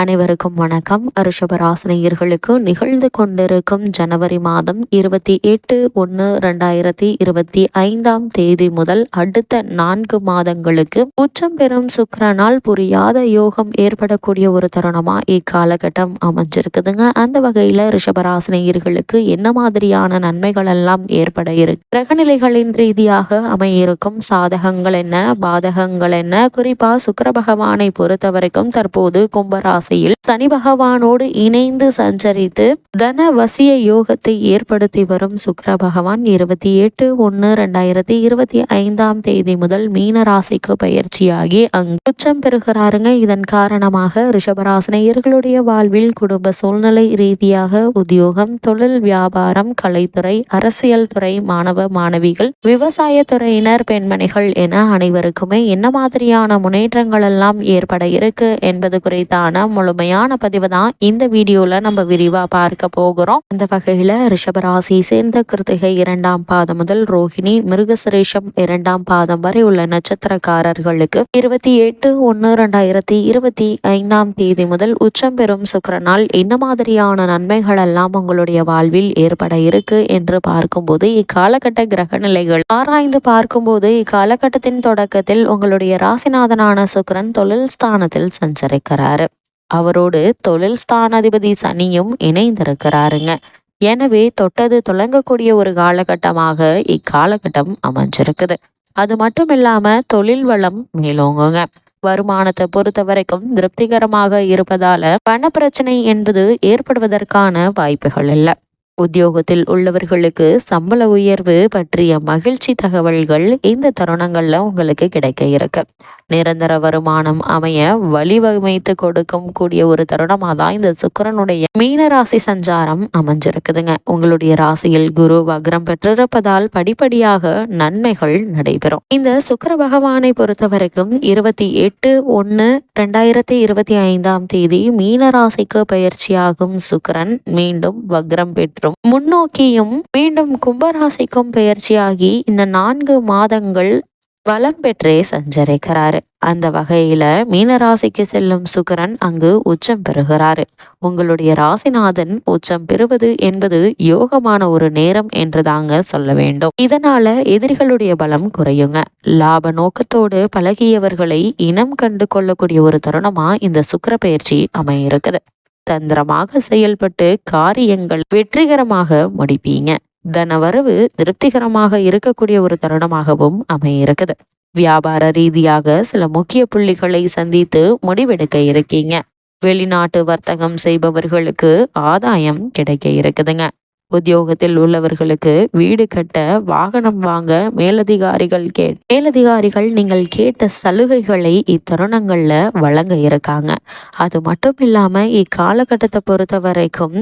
அனைவருக்கும் வணக்கம். ரிஷபராசினியர்களுக்கு நிகழ்ந்து கொண்டிருக்கும் ஜனவரி மாதம் இருபத்தி எட்டு ஒன்று ரெண்டாயிரத்தி இருபத்தி ஐந்தாம் தேதி முதல் அடுத்த நான்கு மாதங்களுக்கு உச்சம் பெறும் சுக்கரனால் புரியாத யோகம் ஏற்படக்கூடிய ஒரு தருணமா இக்காலகட்டம் அமைஞ்சிருக்குதுங்க. அந்த வகையில ரிஷபராசினியர்களுக்கு என்ன மாதிரியான நன்மைகள் எல்லாம் ஏற்பட இருக்கு? கிரகநிலைகளின் ரீதியாக அமையிருக்கும் சாதகங்கள் என்ன? பாதகங்கள் என்ன? குறிப்பா சுக்கர பகவானை பொறுத்த வரைக்கும் தற்போது கும்பராசி ராசியில் சனி பகவானோடு இணைந்து சஞ்சரித்து தன வசிய யோகத்தை ஏற்படுத்தி வரும் சுக்கர பகவான் இருபத்தி எட்டு ஒன்னு ரெண்டாயிரத்தி இருபத்தி ஐந்தாம் தேதி முதல் மீன ராசிக்கு பயிற்சியாகி அங்கு உச்சம் பெறுகிறாருங்க. இதன் காரணமாக ரிஷபராசினியர்களுடைய வாழ்வில் குடும்ப சூழ்நிலை ரீதியாக உத்தியோகம் தொழில் வியாபாரம் கலைத்துறை அரசியல் துறை மாணவ மாணவிகள் விவசாய துறையினர் பெண்மணிகள் என அனைவருக்குமே என்ன மாதிரியான முன்னேற்றங்கள் எல்லாம் ஏற்பட இருக்கு என்பது குறித்தான முழுமையான பதிவு தான் இந்த வீடியோல நம்ம விரிவா பார்க்க போகிறோம். இந்த வகையில ரிஷபராசி சேர்ந்த கிருத்திகை இரண்டாம் பாதம் முதல் ரோஹிணி மிருகசுரேஷம் இரண்டாம் பாதம் வரை உள்ள நட்சத்திரக்காரர்களுக்கு இருபத்தி எட்டு ஒன்னு ரெண்டாயிரத்தி இருபத்தி ஐந்தாம் தேதி முதல் உச்சம் பெறும் சுக்கரனால் என்ன மாதிரியான நன்மைகள் எல்லாம் உங்களுடைய வாழ்வில் ஏற்பட இருக்கு என்று பார்க்கும்போது இக்காலகட்ட கிரக நிலைகள் ஆராய்ந்து பார்க்கும்போது இக்காலகட்டத்தின் தொடக்கத்தில் உங்களுடைய ராசிநாதனான சுக்கரன் தொழில் ஸ்தானத்தில் சஞ்சரிக்கிறார். அவரோடு தொழில் ஸ்தானாதிபதி சனியும் இணைந்திருக்கிறாருங்க. எனவே தொட்டது தொடங்கக்கூடிய ஒரு காலகட்டமாக இக்காலகட்டம் அமைஞ்சிருக்குது. அது மட்டும் இல்லாம தொழில் வளம் மேலோங்குங்க. வருமானத்தை பொறுத்த வரைக்கும் திருப்திகரமாக இருப்பதால பண பிரச்சனை என்பது ஏற்படுவதற்கான வாய்ப்புகள் இல்லை. உத்தியோகத்தில் உள்ளவர்களுக்கு சம்பள உயர்வு பற்றிய மகிழ்ச்சி தகவல்கள் இந்த தருணங்கள்ல உங்களுக்கு கிடைக்க இருக்கு. நிரந்தர வருமானம் அமைய வழிவமைத்து கொடுக்கும் கூடிய ஒரு தருணமாக தான் இந்த சுக்கரனுடைய மீன ராசி சஞ்சாரம் அமைஞ்சிருக்குதுங்க. உங்களுடைய ராசியில் குரு வக்ரம் பெற்றிருப்பதால் படிப்படியாக நன்மைகள் நடைபெறும். இந்த சுக்கர பகவானை பொறுத்த வரைக்கும் இருபத்தி எட்டு ஒன்னு ரெண்டாயிரத்தி இருபத்தி ஐந்தாம் தேதி மீன ராசிக்கு பயிற்சியாகும் சுக்கரன் மீண்டும் வக்ரம் பெற்றும். முன்னோக்கியும் மீண்டும் கும்பராசிக்கும் பயிற்சியாகி இந்த நான்கு மாதங்கள் வளம் பெற்றே சஞ்சரிக்கிறாரு. அந்த வகையில மீனராசிக்கு செல்லும் சுக்கரன் அங்கு உச்சம் பெறுகிறாரு. உங்களுடைய ராசிநாதன் உச்சம் பெறுவது என்பது யோகமான ஒரு நேரம் என்று தாங்க சொல்ல வேண்டும். இதனால எதிரிகளுடைய பலம் குறையுங்க. லாப நோக்கத்தோடு பழகியவர்களை இனம் கண்டு கொள்ளக்கூடிய ஒரு தருணமா இந்த சுக்கர பயிற்சி அமையிருக்குது தந்திரமாக செயல்பட்டு காரியங்கள் வெற்றிகரமாக முடிப்பீங்க. தனவரவு திருப்திகரமாக இருக்கக்கூடிய ஒரு தருணமாகவும் அமையிருக்குது வியாபார ரீதியாக சில முக்கிய புள்ளிகளை சந்தித்து முடிவெடுக்க இருக்கீங்க. வெளிநாட்டு வர்த்தகம் செய்பவர்களுக்கு ஆதாயம் கிடைக்க இருக்குதுங்க. உத்தியோகத்தில் உள்ளவர்களுக்கு வீடு கட்ட வாகனம் வாங்க மேலதிகாரிகள் கே மேலதிகாரிகள் நீங்கள் கேட்ட சலுகைகளை இத்தருணங்கள்ல வழங்க இருக்காங்க. அது மட்டும் இல்லாம இக்காலகட்டத்தை பொறுத்த வரைக்கும்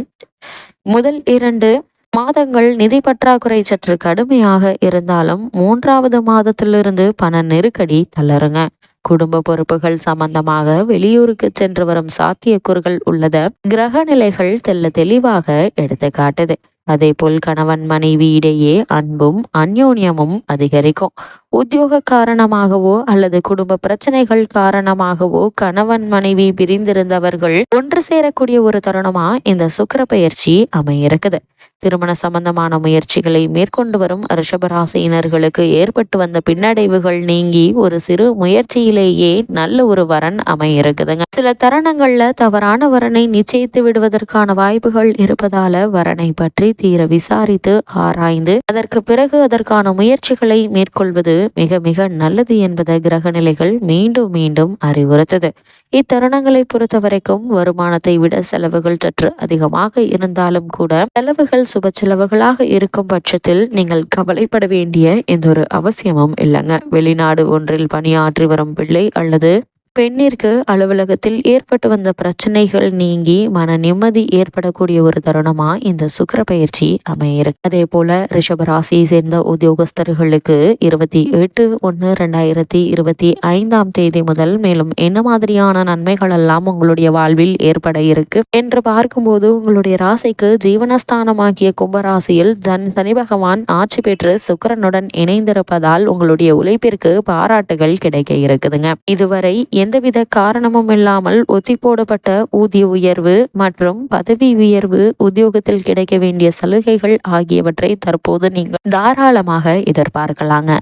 முதல் இரண்டு மாதங்கள் நிதி பற்றாக்குறை சற்று கடுமையாக இருந்தாலும் மூன்றாவது மாதத்திலிருந்து பண நெருக்கடி தளருங்க. குடும்ப பொறுப்புகள் சம்பந்தமாக வெளியூருக்கு சென்று வரும் சாத்தியக்கூறுகள் உள்ளத கிரக நிலைகள் தெல்ல தெளிவாக எடுத்து காட்டுது. அதே போல் கணவன் மனைவி இடையே அன்பும் அந்யோன்யமும் அதிகரிக்கும். உத்தியோக காரணமாகவோ அல்லது குடும்ப பிரச்சனைகள் காரணமாகவோ கணவன் மனைவி பிரிந்திருந்தவர்கள் ஒன்று சேரக்கூடிய ஒரு தருணமா இந்த சுக்கர பயிற்சி அமையிருக்குது திருமண சம்பந்தமான முயற்சிகளை மேற்கொண்டு வரும் ரிஷபராசியினர்களுக்கு ஏற்பட்டு வந்த பின்னடைவுகள் நீங்கி ஒரு சிறு முயற்சியிலேயே நல்ல ஒரு வரன் அமையிருக்குதுங்க. சில தருணங்கள்ல தவறான வரனை நிச்சயித்து விடுவதற்கான வாய்ப்புகள் இருப்பதால வரனை பற்றி தீர விசாரித்து ஆராய்ந்து அதற்கு பிறகு அதற்கான முயற்சிகளை மேற்கொள்வது மிக மிக நல்லது என்பதை கிரக நிலைகள் மீண்டும் மீண்டும் அறிவுறுத்தது. இத்தருணங்களை பொறுத்த வரைக்கும் வருமானத்தை விட செலவுகள் சற்று அதிகமாக இருந்தாலும் கூட செலவுகள் சுப செலவுகளாக இருக்கும் பட்சத்தில் நீங்கள் கவலைப்பட வேண்டிய எந்த ஒரு அவசியமும் இல்லைங்க. வெளிநாடு ஒன்றில் பணியாற்றி வரும் பிள்ளை அல்லது பெண்ணிற்கு அலுவலகத்தில் ஏற்பட்டு வந்த பிரச்சனைகள் நீங்கி மன நிம்மதி ஏற்படக்கூடிய ஒரு தருணமா இந்த சுக்கர பயிற்சி அமையிருக்கு அதே போல ரிஷபராசியை சேர்ந்த உத்தியோகஸ்தர்களுக்கு இருபத்தி எட்டு ஒன்று ரெண்டாயிரத்தி இருபத்தி ஐந்தாம் தேதி முதல் மேலும் என்ன மாதிரியான நன்மைகள் எல்லாம் உங்களுடைய வாழ்வில் ஏற்பட இருக்கு? என்று பார்க்கும்போது உங்களுடைய ராசிக்கு ஜீவனஸ்தானமாகிய கும்பராசியில் ஜன் சனி பகவான் ஆட்சி பெற்று சுக்கரனுடன் இணைந்திருப்பதால் உங்களுடைய உழைப்பிற்கு பாராட்டுகள் கிடைக்க இருக்குதுங்க. இதுவரை எந்தவித காரணமும் இல்லாமல் ஒத்தி போடப்பட்ட ஊதிய உயர்வு மற்றும் பதவி உயர்வு உத்தியோகத்தில் கிடைக்க வேண்டிய சலுகைகள் ஆகியவற்றை தற்போது நீங்கள் தாராளமாக எதிர்பார்க்கலாங்க.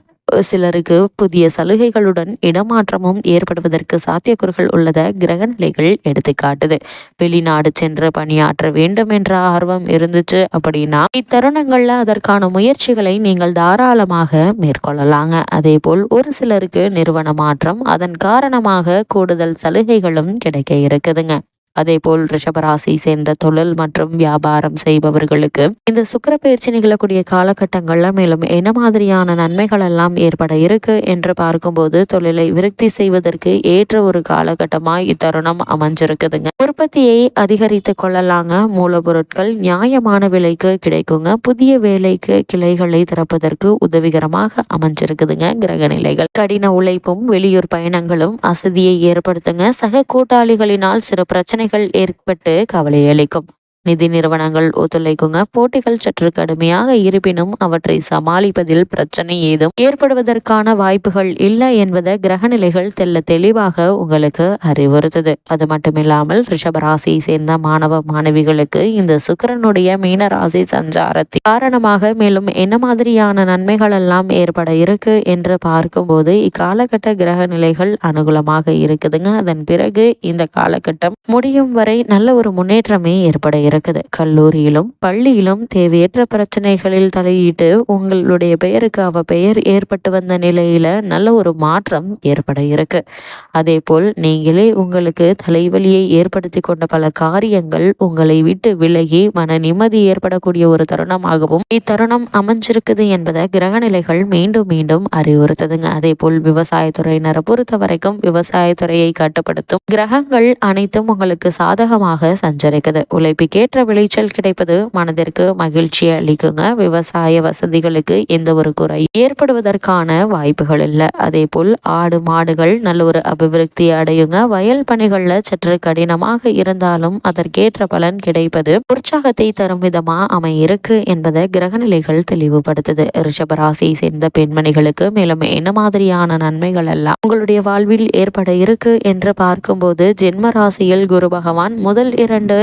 சிலருக்கு புதிய சலுகைகளுடன் இடமாற்றமும் ஏற்படுவதற்கு சாத்தியக்கூறுகள் உள்ளத கிரக நிலைகள் எடுத்துக்காட்டுது வெளிநாடு சென்று பணியாற்ற வேண்டும் என்ற ஆர்வம் இருந்துச்சு அப்படின்னா இத்தருணங்கள்ல அதற்கான முயற்சிகளை நீங்கள் தாராளமாக மேற்கொள்ளலாங்க. அதே போல் ஒரு சிலருக்கு நிறுவன மாற்றம் அதன் காரணமாக கூடுதல் சலுகைகளும் கிடைக்க இருக்குதுங்க. அதேபோல் ரிஷபராசி சேர்ந்த தொழில் மற்றும் வியாபாரம் செய்பவர்களுக்கு இந்த சுக்கர பயிற்சி நிகழக்கூடிய காலகட்டங்கள்ல மேலும் என்ன மாதிரியான நன்மைகள் எல்லாம் ஏற்பட இருக்கு என்று பார்க்கும்போது தொழிலை விருத்தி செய்வதற்கு ஏற்ற ஒரு காலகட்டமா இத்தருணம் அமைஞ்சிருக்குதுங்க. உற்பத்தியை அதிகரித்து கொள்ளலாங்க. மூலப்பொருட்கள் நியாயமான விலைக்கு கிடைக்குங்க. புதிய வேலைக்கு கிளைகளை திறப்பதற்கு உதவிகரமாக அமைஞ்சிருக்குதுங்க கிரக நிலைகள். கடின உழைப்பும் வெளியூர் பயணங்களும் அசதியை ஏற்படுத்துங்க. சக கூட்டாளிகளினால் சிறு பிரச்சனை பிரச்சனைகள் ஏற்பட்டு கவலையளிக்கும் நிதி நிறுவனங்கள் ஒத்துழைக்குங்க. போட்டிகள் சற்று கடுமையாக இருப்பினும் அவற்றை சமாளிப்பதில் பிரச்சனை ஏதும் ஏற்படுவதற்கான வாய்ப்புகள் இல்லை என்பதை கிரகநிலைகள் தெல்ல தெளிவாக உங்களுக்கு அறிவுறுத்தது. அது மட்டுமில்லாமல் ரிஷபராசியை சேர்ந்த மாணவ மாணவிகளுக்கு இந்த சுக்கரனுடைய மீனராசி சஞ்சாரத்தின் காரணமாக மேலும் என்ன மாதிரியான நன்மைகள் எல்லாம் ஏற்பட இருக்கு என்று பார்க்கும்போது இக்காலகட்ட கிரக நிலைகள் அனுகூலமாக இருக்குதுங்க. அதன் பிறகு இந்த காலகட்டம் முடியும் வரை நல்ல ஒரு முன்னேற்றமே ஏற்பட இருக்குது கல்லூரியிலும் பள்ளியிலும் தேவையற்ற பிரச்சனைகளில் தலையிட்டு உங்களுடைய பெயருக்கு அவ பெயர் ஏற்பட்டு வந்த நிலையில நல்ல ஒரு மாற்றம் ஏற்பட இருக்கு. அதே போல் நீங்களே உங்களுக்கு தலைவலியை ஏற்படுத்தி கொண்ட பல காரியங்கள் உங்களை விட்டு விலகி மன நிம்மதி ஏற்படக்கூடிய ஒரு தருணமாகவும் இத்தருணம் அமைஞ்சிருக்குது என்பதை கிரகநிலைகள் மீண்டும் மீண்டும் அறிவுறுத்துதுங்க. அதே போல் விவசாயத்துறையினரை பொறுத்த வரைக்கும் விவசாயத்துறையை கட்டுப்படுத்தும் கிரகங்கள் அனைத்தும் உங்களுக்கு சாதகமாக சஞ்சரிக்குது. உழைப்புக்கே ஏற்ற விளைச்சல் கிடைப்பது மனதிற்கு மகிழ்ச்சி அளிக்குங்க. விவசாய வசதிகளுக்கு எந்த ஒரு குறை ஏற்படுவதற்கான வாய்ப்புகள் இல்லை. அதே போல் ஆடு மாடுகள் நல்ல ஒரு அபிவிருத்தி அடையுங்க. வயல் பணிகள்ல சற்று கடினமாக இருந்தாலும் அதற்கேற்ற பலன் கிடைப்பது உற்சாகத்தை தரும் விதமா அமையிருக்கு என்பதை கிரகநிலைகள் தெளிவுபடுத்துது. ரிஷபராசியை சேர்ந்த பெண்மணிகளுக்கு மேலும் என்ன மாதிரியான நன்மைகள் எல்லாம் உங்களுடைய வாழ்வில் ஏற்பட இருக்கு என்று பார்க்கும்போது ஜென்ம ராசியில் குரு பகவான் முதல் இரண்டு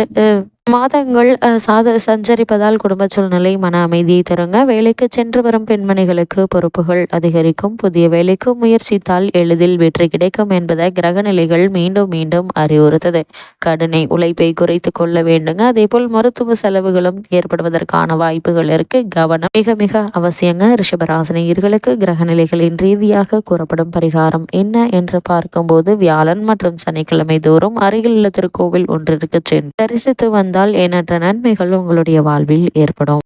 மாதங்கள் சாத சஞ்சரிப்பதால் குடும்ப சூழ்நிலை மன அமைதியை தருங்க. வேலைக்கு சென்று வரும் பெண்மணிகளுக்கு பொறுப்புகள் அதிகரிக்கும். புதிய வேலைக்கு முயற்சித்தால் எளிதில் வெற்றி கிடைக்கும் என்பதை கிரகநிலைகள் மீண்டும் மீண்டும் அறிவுறுத்தது. கடனை உழைப்பை குறைத்து கொள்ள வேண்டுங்க. அதே போல் மருத்துவ செலவுகளும் ஏற்படுவதற்கான வாய்ப்புகள் இருக்கு. கவனம் மிக மிக அவசியங்க. ரிஷபராசினியர்களுக்கு கிரகநிலைகளின் ரீதியாக கூறப்படும் பரிகாரம் என்ன என்று பார்க்கும்போது வியாழன் மற்றும் சனிக்கிழமை தோறும் அருகில் உள்ள திருக்கோவில் ஒன்றிற்கு சென்று தரிசித்து வந்தால் எண்ணற்ற நன்மைகள் உங்களுடைய வாழ்வில் ஏற்படும்.